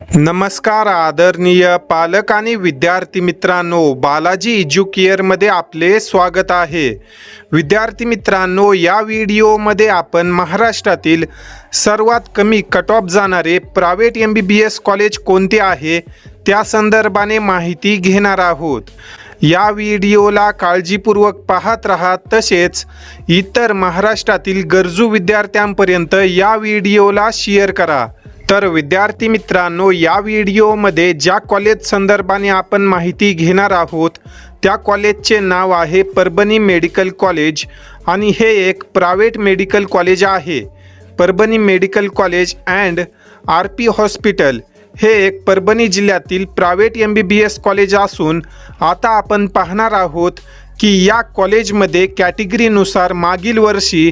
नमस्कार आदरणीय पालक आणि विद्यार्थी मित्रांनो. बालाजी एज्युकेअरमध्ये आपले स्वागत आहे. विद्यार्थी मित्रांनो या व्हिडिओमध्ये आपण महाराष्ट्रातील सर्वात कमी कट ऑफ जाणारे private M B B S college कोणते आहे? त्या संदर्भाने माहिती घेणार आहोत. या व्हिडिओला काळजीपूर्वक पाहत राहा. तसेच इतर महाराष्ट्रातील गरजू विद्यार्थ्यांपर्यंत या व्हिडिओला शेअर करा. तर विद्यार्थी मित्रांनो या व्हिडिओमध्ये ज्या कॉलेज संदर्भाने आपण माहिती घेणार आहोत त्या कॉलेजचे नाव आहे परभणी मेडिकल कॉलेज आणि हे एक प्रायव्हेट मेडिकल कॉलेज आहे. Parbhani medical college and R P hospital हे एक परभणी जिल्ह्यातील private M B B S college असून आता आपण पाहणार आहोत की या कॉलेजमध्ये कॅटेगरीनुसार मागील वर्षी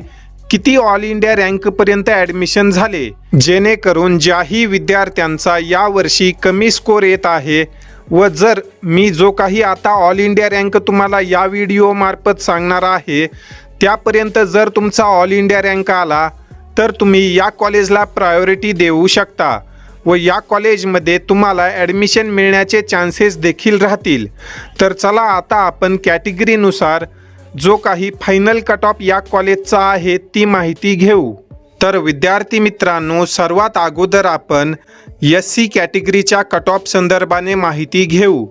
किती ऑल इंडिया रँकपर्यंत ॲडमिशन झाले? जेणेकरून ज्याही विद्यार्थ्यांचा यावर्षी कमी स्कोर येत आहे व जर मी जो काही आता ऑल इंडिया रँक तुम्हाला या व्हिडिओमार्फत सांगणार आहे त्यापर्यंत जर तुमचा ऑल इंडिया रँक आला तर तुम्ही या कॉलेजला प्रायोरिटी देऊ शकता व या कॉलेजमध्ये तुम्हाला ॲडमिशन मिळण्याचे चान्सेस देखील राहतील. तर चला आता आपण कॅटेगरीनुसार जो काही फायनल कट ऑफ या कॉलेजचा आहे ती माहिती घेऊ. तर विद्यार्थी मित्रांनो सर्वात अगोदर आपण एस सी कॅटेगरीच्या कट ऑफ संदर्भाने माहिती घेऊ.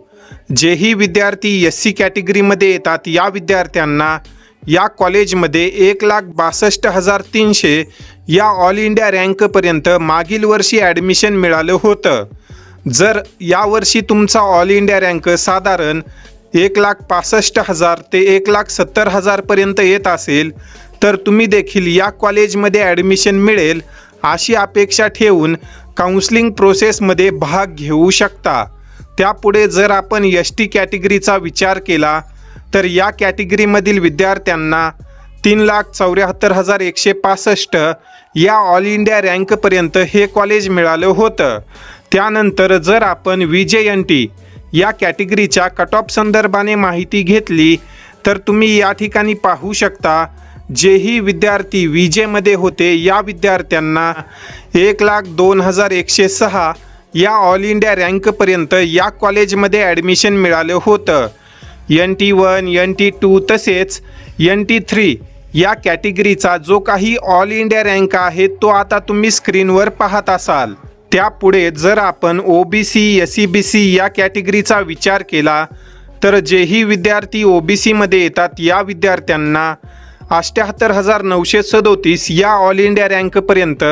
जेही विद्यार्थी एस सी कॅटेगरीमध्ये येतात या विद्यार्थ्यांना या कॉलेजमध्ये एक लाख बासष्ट हजार तीनशे या ऑल इंडिया रँकपर्यंत मागील वर्षी ॲडमिशन मिळालं होतं. जर यावर्षी तुमचा ऑल इंडिया रँक साधारण एक लाख पासष्ट हजार ते एक लाख सत्तर हजारपर्यंत येत असेल तर तुम्ही देखील या कॉलेजमध्ये ॲडमिशन मिळेल अशी अपेक्षा ठेवून काउन्सिलिंग प्रोसेसमध्ये भाग घेऊ शकता. त्यापुढे जर आपण एस टी कॅटेगरीचा विचार केला तर या कॅटेगरीमधील विद्यार्थ्यांना तीन लाख चौऱ्याहत्तर हजार एकशे पासष्ट या ऑल इंडिया रँकपर्यंत हे कॉलेज मिळालं होतं. त्यानंतर जर आपण व्ही जे एन टी या कॅटेगरीच्या कट ऑफ संदर्भाने माहिती घेतली तर तुम्ही या ठिकाणी पाहू शकता जेही विद्यार्थी विजेमध्ये होते या विद्यार्थ्यांना एक लाख दोन हजार एकशे सहा या ऑल इंडिया रँकपर्यंत या कॉलेजमध्ये ॲडमिशन मिळालं होतं. N T one N T two तसेच एन टी थ्री या कॅटेगरीचा जो काही ऑल इंडिया रँक आहे तो आता तुम्ही स्क्रीनवर पाहत असाल. त्यापुढे जर आपण O B C S C B C या कॅटेगरीचा विचार केला तर जेही विद्यार्थी ओ बी सीमध्ये येतात या विद्यार्थ्यांना अष्ट्याहत्तर हजार नऊशे सदोतीस या ऑल इंडिया रँकपर्यंत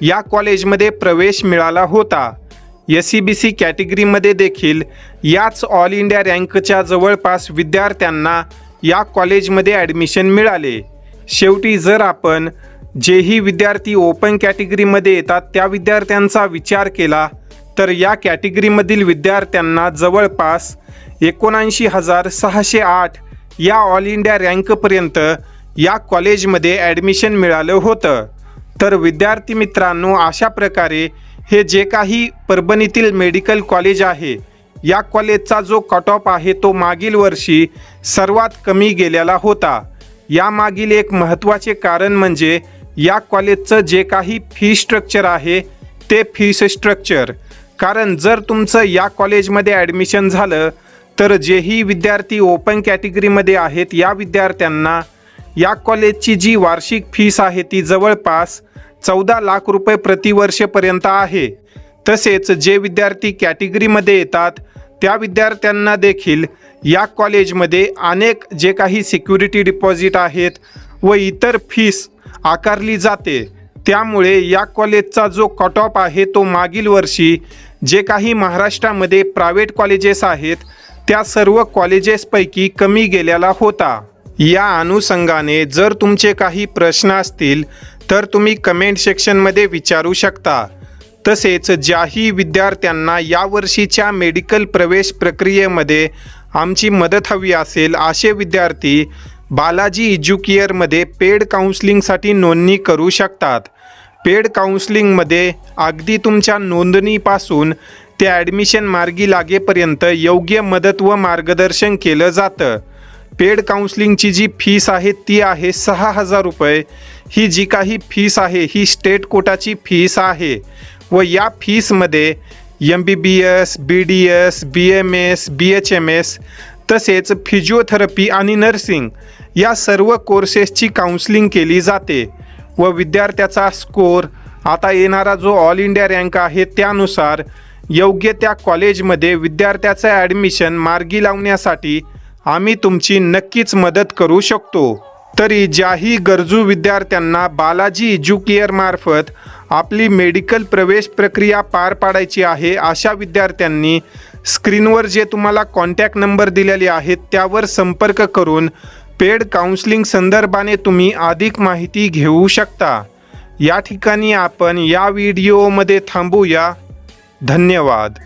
या कॉलेजमध्ये प्रवेश मिळाला होता. एस सी बी सी कॅटेगरीमध्ये देखील याच ऑल इंडिया रँकच्या जवळपास विद्यार्थ्यांना या कॉलेजमध्ये ॲडमिशन मिळाले. शेवटी जर आपण जेही विद्यार्थी ओपन कॅटेगरीमध्ये येतात त्या विद्यार्थ्यांचा विचार केला तर या कॅटेगरीमधील विद्यार्थ्यांना जवळपास एकोणऐंशी हजार सहाशे आठ या ऑल इंडिया रँकपर्यंत या कॉलेजमध्ये ॲडमिशन मिळालं होतं. तर विद्यार्थी मित्रांनो अशा प्रकारे हे जे काही परभणीतील मेडिकल कॉलेज आहे या कॉलेजचा जो कट ऑफ आहे तो मागील वर्षी सर्वात कमी गेलेला होता. यामागील एक महत्त्वाचे कारण म्हणजे या कॉलेजचं जे काही फी स्ट्रक्चर आहे ते फीस स्ट्रक्चर कारण जर तुमचं या कॉलेजमध्ये ॲडमिशन झालं तर जेही विद्यार्थी ओपन कॅटेगरीमध्ये आहेत या विद्यार्थ्यांना या कॉलेजची जी वार्षिक फीस आहे ती जवळपास चौदा लाख रुपये प्रतिवर्षपर्यंत आहे. तसेच जे विद्यार्थी कॅटेगरीमध्ये येतात त्या विद्यार्थ्यांना देखील या कॉलेजमध्ये अनेक जे काही सिक्युरिटी डिपॉझिट आहेत व इतर फीस आकारली जाते. त्यामुळे या कॉलेजचा जो कट ऑफ आहे तो मागील वर्षी जे काही महाराष्ट्रामध्ये प्रायव्हेट कॉलेजेस आहेत त्या सर्व कॉलेजेसपैकी कमी गेलेला होता. या अनुषंगाने जर तुमचे काही प्रश्न असतील तर तुम्ही कमेंट सेक्शनमध्ये विचारू शकता. तसेच ज्याही विद्यार्थ्यांना यावर्षीच्या मेडिकल प्रवेश प्रक्रियेमध्ये आमची मदत हवी असेल असे विद्यार्थी बालाजी एज्युकेअरमध्ये पेड काउन्सिलिंगसाठी नोंदणी करू शकतात. पेड काउन्सिलिंगमध्ये अगदी तुमच्या नोंदणीपासून ते ॲडमिशन मार्गी लागेपर्यंत योग्य मदत व मार्गदर्शन केलं जातं. पेड काउन्सिलिंगची जी फीस आहे ती आहे सहा हजार रुपये. ही जी काही फीस आहे ही स्टेट कोटाची फीस आहे व या फीसमध्ये M B B S B D S B M S B H M S तसेच फिजिओथेरपी आणि नर्सिंग या सर्व कोर्सेसची काउन्सिलिंग केली जाते व विद्यार्थ्याचा स्कोर आता येणारा जो ऑल इंडिया रँक आहे त्यानुसार योग्य त्या कॉलेजमध्ये विद्यार्थ्याचं ॲडमिशन मार्गी लावण्यासाठी आम्ही तुमची नक्कीच मदत करू शकतो. तरी ज्याही गरजू विद्यार्थ्यांना बालाजी एज्युकेअरमार्फत आपली मेडिकल प्रवेश प्रक्रिया पार पाडायची आहे अशा विद्यार्थ्यांनी स्क्रीनवर जे तुम्हाला कॉन्टॅक्ट नंबर दिलेले आहेत त्यावर संपर्क करून पेड काउन्सिलिंग संदर्भाने तुम्ही अधिक माहिती घेऊ शकता. या ठिकाणी आपण या व्हिडिओमध्ये थांबूया. धन्यवाद.